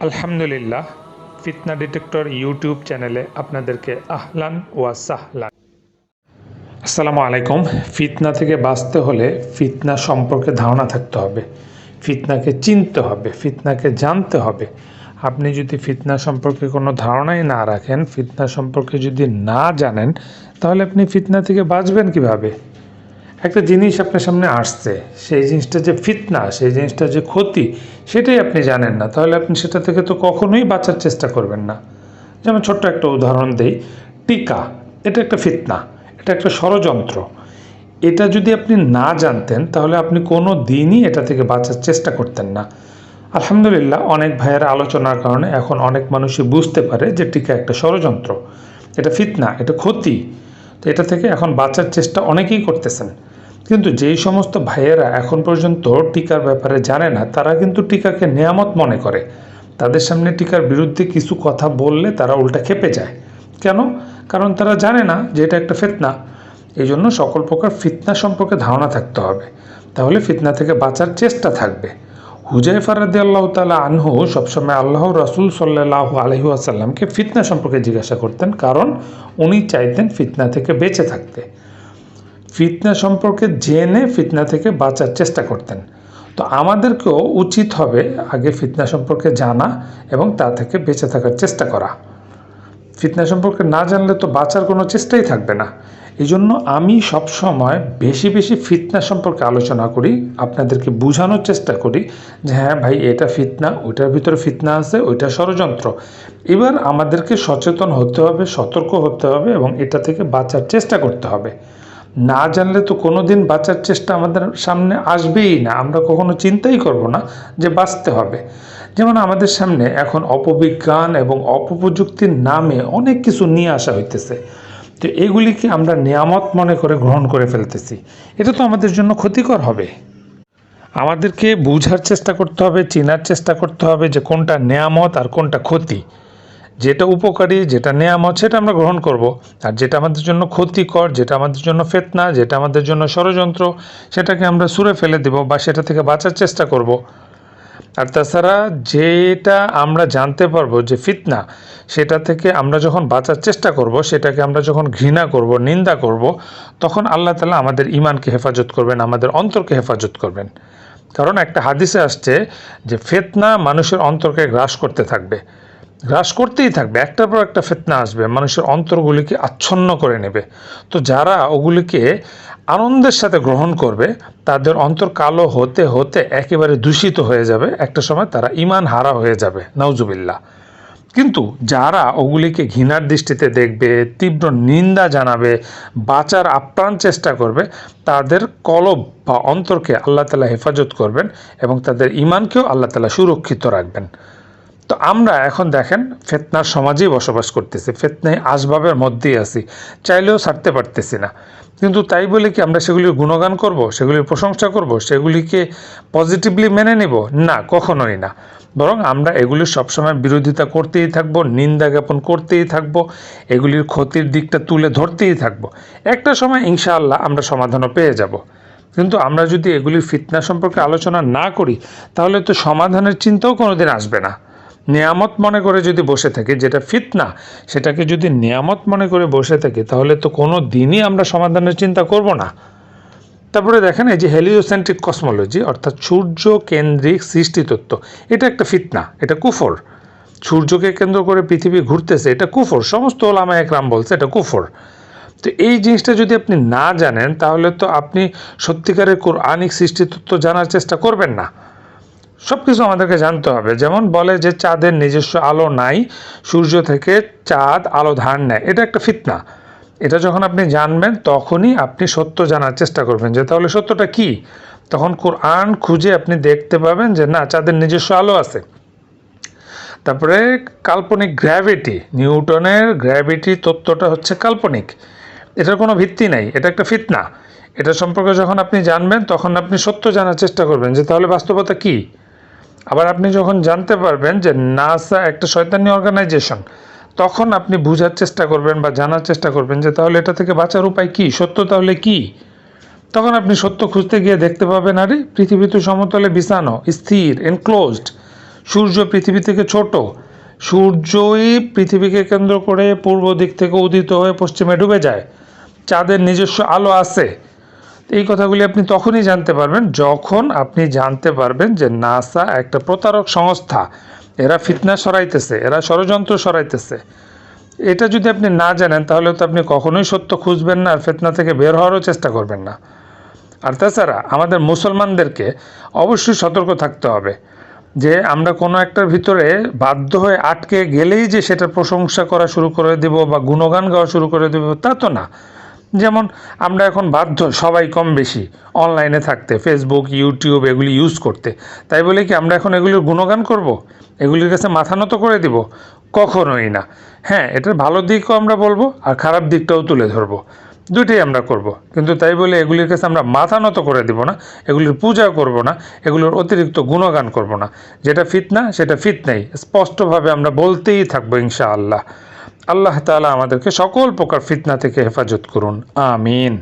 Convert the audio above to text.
আলহামদুলিল্লাহ, ফিতনা detector YouTube চ্যানেলে আপনাদেরকে আহলান ওয়া সাহলান। আসসালামু আলাইকুম। ফিতনা থেকে বাঁচতে হলে ফিতনা সম্পর্কে ধারণা থাকতে হবে। ফিতনাকে চিনতে হবে, ফিতনাকে জানতে হবে। আপনি যদি ফিতনা সম্পর্কে কোনো ধারণাই না রাখেন, ফিতনা সম্পর্কে যদি না জানেন, তাহলে আপনি ফিতনা থেকে বাঁচবেন কীভাবে? একটা জিনিস আপনার সামনে আসছে, সেই জিনিসটা যে ফিতনা, সেই জিনিসটা যে ক্ষতি, সেটাই আপনি জানেন না। তাহলে আপনি সেটা থেকে তো কখনোই বাঁচার চেষ্টা করবেন না। যেমন ছোট্ট একটা উদাহরণ দেই, টিকা, এটা একটা ফিতনা, এটা একটা ষড়যন্ত্র। এটা যদি আপনি না জানতেন, তাহলে আপনি কোনো দিনই এটা থেকে বাঁচার চেষ্টা করতেন না। আলহামদুলিল্লাহ, অনেক ভাইয়ের আলোচনার কারণে এখন অনেক মানুষই বুঝতে পারে যে টিকা একটা ষড়যন্ত্র। এটা ফিতনা, এটা ক্ষতি। তো এটা থেকে এখন বাঁচার চেষ্টা অনেকেই করতেছেন। কিন্তু যেই সমস্ত ভাইয়েরা এখন পর্যন্ত টিকার ব্যাপারে জানে না, তারা কিন্তু টিকাকে নিয়ামত মনে করে। তাদের সামনে টিকার বিরুদ্ধে কিছু কথা বললে তারা উল্টা খেপে যায়। কেন? কারণ তারা জানে না যে এটা একটা ফিতনা। এই জন্য সকল প্রকার ফিতনা সম্পর্কে ধারণা থাকতে হবে। তাহলে ফিতনা থেকে বাঁচার চেষ্টা থাকবে। হুজাইফা রাদি আল্লাহ তালা আনহু সবসময় আল্লাহ রসুল সাল্লাহ আলহি আসাল্লামকে ফিতনা সম্পর্কে জিজ্ঞাসা করতেন, কারণ উনি চাইতেন ফিতনা থেকে বেঁচে থাকতে। ফিতনা সম্পর্কে জেনে ফিতনা থেকে বাঁচার চেষ্টা করতেন। তো আমাদেরকেও উচিত হবে আগে ফিতনা সম্পর্কে জানা এবং তা থেকে বেঁচে থাকার চেষ্টা করা। ফিতনা সম্পর্কে না জানলে তো বাঁচার কোনো চেষ্টাই থাকবে না। এই জন্য আমি সবসময় বেশি বেশি ফিতনা সম্পর্কে আলোচনা করি, আপনাদেরকে বোঝানোর চেষ্টা করি যে হ্যাঁ ভাই, এটা ফিতনা, ওইটার ভিতরে ফিতনা আছে, ওইটা ষড়যন্ত্র। এবার আমাদেরকে সচেতন হতে হবে, সতর্ক হতে হবে এবং এটা থেকে বাঁচার চেষ্টা করতে হবে। না জানলে তো কোনো দিন বাঁচার চেষ্টা আমাদের সামনে আসবেই না। আমরা কখনো চিন্তাই করব না যে বাঁচতে হবে। যেমন আমাদের সামনে এখন অপবিজ্ঞান এবং অপপ্রযুক্তির নামে অনেক কিছু নিয়ে আসা হইতেছে। তো এগুলিকে আমরা নিয়ামত মনে করে গ্রহণ করে ফেলতেছি। এটা তো আমাদের জন্য ক্ষতিকর হবে। আমাদেরকে বোঝার চেষ্টা করতে হবে, চেনার চেষ্টা করতে হবে যে কোনটা নিয়ামত আর কোনটা ক্ষতি। যেটা উপকারী, যেটা নেয়ামত, সেটা আমরা গ্রহণ করব। আর যেটা আমাদের জন্য ক্ষতিকর, যেটা আমাদের জন্য ফেতনা, যেটা আমাদের জন্য ষড়যন্ত্র, সেটাকে আমরা সুরে ফেলে দেব বা সেটা থেকে বাঁচার চেষ্টা করব। আর তাছাড়া যেটা আমরা জানতে পারব যে ফিতনা, সেটা থেকে আমরা যখন বাঁচার চেষ্টা করব, সেটাকে আমরা যখন ঘৃণা করব, নিন্দা করব, তখন আল্লাহ তালা আমাদের ইমানকে হেফাজত করবেন, আমাদের অন্তরকে হেফাজত করবেন। কারণ একটা হাদিসে আসছে যে ফেতনা মানুষের অন্তরকে গ্রাস করতে থাকবে। গ্রাস করতেই থাকবে, একটার পর একটা ফেতনা আসবে, মানুষের অন্তরগুলিকে আচ্ছন্ন করে নেবে। তো যারা ওগুলিকে আনন্দের সাথে গ্রহণ করবে, তাদের অন্তর কালো হতে হতে একেবারে দূষিত হয়ে যাবে, একটা সময় তারা ইমান হারা হয়ে যাবে নওজুবিল্লা কিন্তু যারা ওগুলিকে ঘৃণার দৃষ্টিতে দেখবে, তীব্র নিন্দা জানাবে, বাঁচার আপ্রাণ চেষ্টা করবে, তাদের কলব বা অন্তরকে আল্লাহ তালা হেফাজত করবেন এবং তাদের ইমানকেও আল্লাহ তালা সুরক্ষিত রাখবেন। তো আমরা এখন দেখেন ফেতনার সমাজেই বসবাস করতেছি, ফেতনায় আসবাবের মধ্যেই আছি, চাইলেও ছাড়তে পারতেছি না। কিন্তু তাই বলে কি আমরা সেগুলির গুণগান করব, সেগুলির প্রশংসা করব, সেগুলিকে পজিটিভলি মেনে নেব? না, কখনোই না। বরং আমরা এগুলির সবসময় বিরোধিতা করতেই থাকব, নিন্দা জ্ঞাপন করতেই থাকব, এগুলির ক্ষতির দিকটা তুলে ধরতেই থাকব। একটা সময় ইনশাআল্লাহ আমরা সমাধানও পেয়ে যাব। কিন্তু আমরা যদি এগুলির ফিতনা সম্পর্কে আলোচনা না করি, তাহলে তো সমাধানের চিন্তাও কোনোদিন আসবে না। নিয়ামত মনে করে যদি বসে থাকে, যেটা ফিতনা, সেটাকে যদি নিয়ামত মনে করে বসে থাকে, তাহলে তো কোনো দিনই আমরা সমাধানের চিন্তা করব না। তারপরে দেখেন এই যে হেলিওসেন্ট্রিক কসমোলজি অর্থাৎ সূর্য কেন্দ্রিক সৃষ্টিতত্ত্ব, এটা একটা ফিতনা, এটা কুফর। সূর্যকে কেন্দ্র করে পৃথিবী ঘুরতেছে, এটা কুফর, সমস্ত ওলামা একরাম বলছে এটা কুফর। তো এই জিনিসটা যদি আপনি না জানেন, তাহলে তো আপনি সত্যিকারের কোরআনিক সৃষ্টিতত্ত্ব জানার চেষ্টা করবেন না। সব কিছু আমাদেরকে জানতে হবে। যেমন বলে যে চাঁদের নিজস্ব আলো নাই, সূর্য থেকে চাঁদ আলো ধার নেয়। এটা একটা ফিতনা। এটা যখন আপনি জানবেন, তখনই আপনি সত্য জানার চেষ্টা করবেন যে তাহলে সত্যটা কি? তখন কোরআন খুঁজে আপনি দেখতে পাবেন যে না, চাঁদের নিজস্ব আলো আছে। তারপরে কাল্পনিক গ্র্যাভিটি, নিউটনের গ্র্যাভিটি তত্ত্বটা হচ্ছে কাল্পনিক। এটার কোনো ভিত্তি নাই, এটা একটা ফিতনা। এটা সম্পর্কে যখন আপনি জানবেন, তখন আপনি সত্য জানার চেষ্টা করবেন যে তাহলে বাস্তবতা কী? আবার আপনি যখন জানতে পারবেন যে নাসা একটা শয়তানি অর্গানাইজেশন তখন আপনি বোঝার চেষ্টা করবেন বা জানার চেষ্টা করবেন যে তাহলে এটা থেকে বাঁচার উপায় কী, সত্য তাহলে কী? তখন আপনি সত্য খুঁজতে গিয়ে দেখতে পাবেন, আরে পৃথিবী তো সমতলে বিছানো, স্থির এনক্লোজড সূর্য পৃথিবী থেকে ছোট। সূর্যই পৃথিবীকে কেন্দ্র করে পূর্ব দিক থেকে উদিত হয়ে পশ্চিমে ডুবে যায়। চাঁদের নিজস্ব আলো আছে। এই কথাগুলি আপনি তখনই জানতে পারবেন যখন আপনি জানতে পারবেন যে নাসা একটা প্রতারক সংস্থা। এরা ফিতনা সরাইতেছে, এরা ষড়যন্ত্র সরাইতেছে। এটা যদি আপনি না জানেন, তাহলে তো আপনি কখনোই সত্য খুঁজবেন না, আর ফেতনা থেকে বের হওয়ারও চেষ্টা করবেন না। আর তাছাড়া আমাদের মুসলমানদেরকে অবশ্যই সতর্ক থাকতে হবে যে আমরা কোনো একটার ভিতরে বাধ্য হয়ে আটকে গেলেই যে সেটা প্রশংসা করা শুরু করে দেব বা গুণগান গাওয়া শুরু করে দেব, তা তো না। যেমন আমরা এখন বাধ্য সবাই কম বেশি অনলাইনে থাকতে ফেসবুক ইউটিউব এগুলি ইউজ করতে। তাই বলে কি আমরা এখন এগুলির গুণগান করব? এগুলির কাছে মাথা নত করে দিব? কখনোই না। হ্যাঁ এটার ভালো দিকও আমরা বলব আর খারাপ দিকটাও তুলে ধরবো। দুটোই আমরা করব। কিন্তু তাই বলে এগুলির কাছে আমরা মাথা নত করে দিব না, এগুলির পূজা করব না, এগুলোর অতিরিক্ত গুণগান করব না। যেটা ফিতনা, সেটা ফিতনাই। স্পষ্টভাবে আমরা বলতেই থাকব ইনশাআল্লাহ। আল্লাহ তালা আমাদেরকে সকল প্রকার ফিতনা থেকে হেফাজত করুন। আমিন।